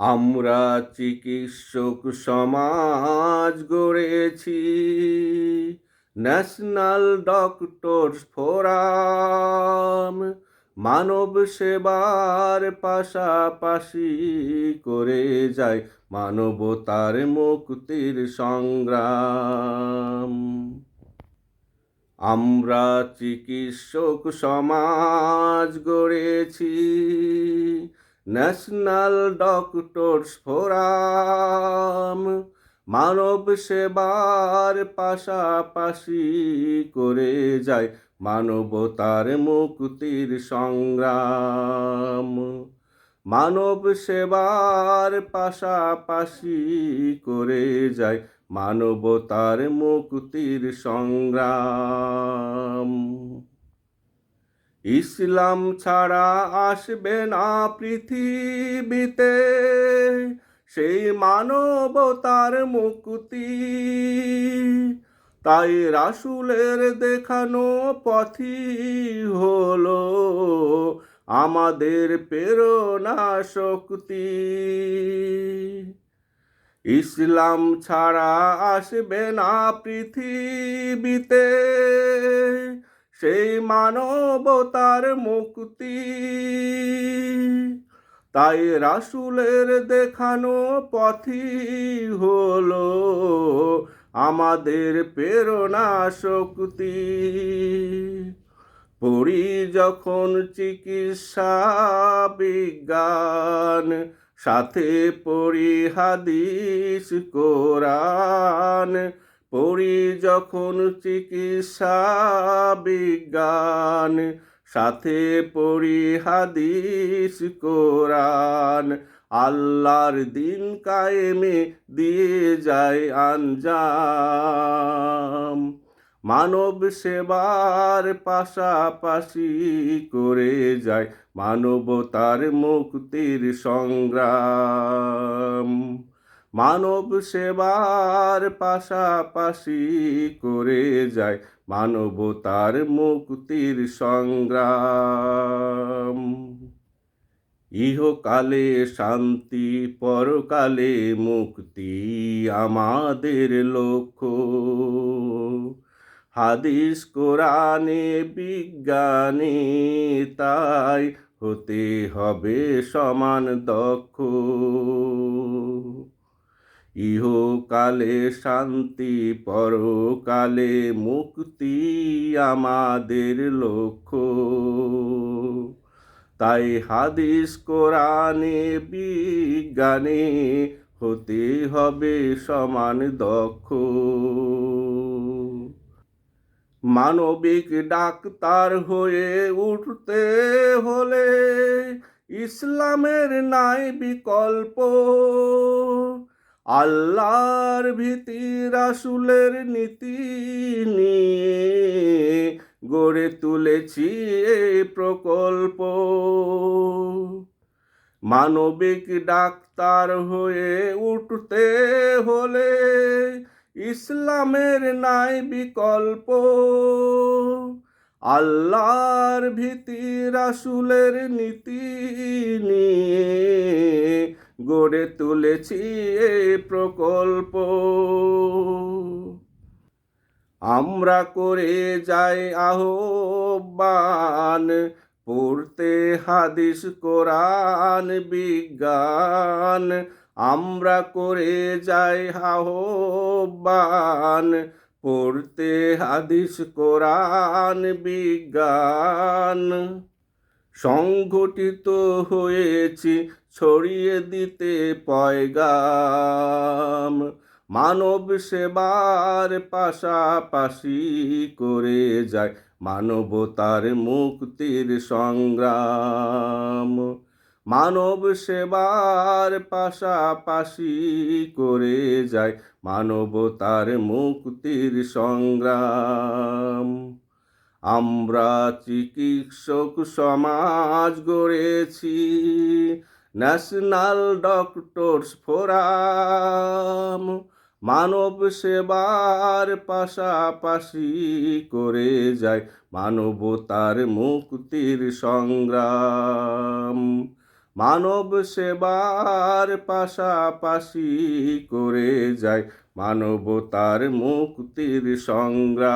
আমরা চিকিৎসক সমাজ গড়েছি। ন্যাশনাল ডক্টরস ফোরাম মানব সেবার পাশাপাশি করে যায় মানবতার মুক্তির সংগ্রাম। আমরা চিকিৎসক সমাজ গড়েছি। ন্যাশনাল ডক্টরস ফোরাম মানব সেবার পাশাপাশি করে যায় মানবতার মুক্তির সংগ্রাম। মানব সেবার পাশাপাশি করে যায় মানবতার মুক্তির সংগ্রাম। ইসলাম ছাড়া আসবে না পৃথিবীতে। সেই মানবতার মুক্তি। তাই রাসুলের দেখানো পথই হলো আমাদের প্রেরণা শক্তি। ইসলাম ছাড়া আসবে না পৃথিবীতে। সেই মানবতার মুক্তি। তাই রাসুলের দেখানো পথই হলো আমাদের প্রেরণা শক্তি। পড়ি যখন চিকিৎসা বিজ্ঞান, সাথে পড়ি হাদিস কোরআন পড়ি যখন চিকিৎসা বিজ্ঞান, সাথে পড়ি হাদিস, কোরআন। আল্লাহর দিন কায়েমে দিয়ে যায় আঞ্জাম। মানব সেবার পাশাপাশি করে যায় মানবতার মুক্তির সংগ্রাম। মানব সেবার পাশাপাশি করে যায় মানবতার মুক্তির সংগ্রাম। ইহকালে শান্তি, পরকালে মুক্তি আমাদের লক্ষ্য। হাদিস, কোরআনে, বিজ্ঞানে তাই হতে হবে সমান দক্ষ। ইহকালে শান্তি, পরকালে মুক্তি আমাদের লক্ষ্য। তাই হাদিস কোরআনে, বিজ্ঞানে হতে হবে সমান দক্ষ। মানবিক ডাক্তার হয়ে উঠতে হলে ইসলামের নাই বিকল্প। আল্লাহর ভীতি রাসুলের নীতি নিয়ে গড়ে তুলেছি এই প্রকল্প। মানবিক ডাক্তার হয়ে উঠতে হলে ইসলামের নাই বিকল্প। আল্লাহর ভীতি রাসুলের নীতি নিয়ে গড়ে তুলেছি এই প্রকল্প। আমরা করে যাই আহ্বান, পড়তে হাদিস, কোরআন, বিজ্ঞান। আমরা করে যাই আহ্বান, পড়তে হাদিস, কোরআন, বিজ্ঞান। সংগঠিত হয়েছি, ছড়িয়ে দিতে পয়গাম। মানব সেবার পাশাপাশি করে যায় মানবতার মুক্তির সংগ্রাম। মানব সেবার পাশাপাশি করে যায় মানবতার মুক্তির সংগ্রাম। আমরা চিকিৎসক সমাজ গড়েছি। ন্যাশনাল ডক্টরস ফোরাম মানব সেবার পাশাপাশি করে যায় মানবতার মুক্তির সংগ্রাম। মানব সেবার পাশাপাশি করে যায় মানবতার মুক্তির সংগ্রাম।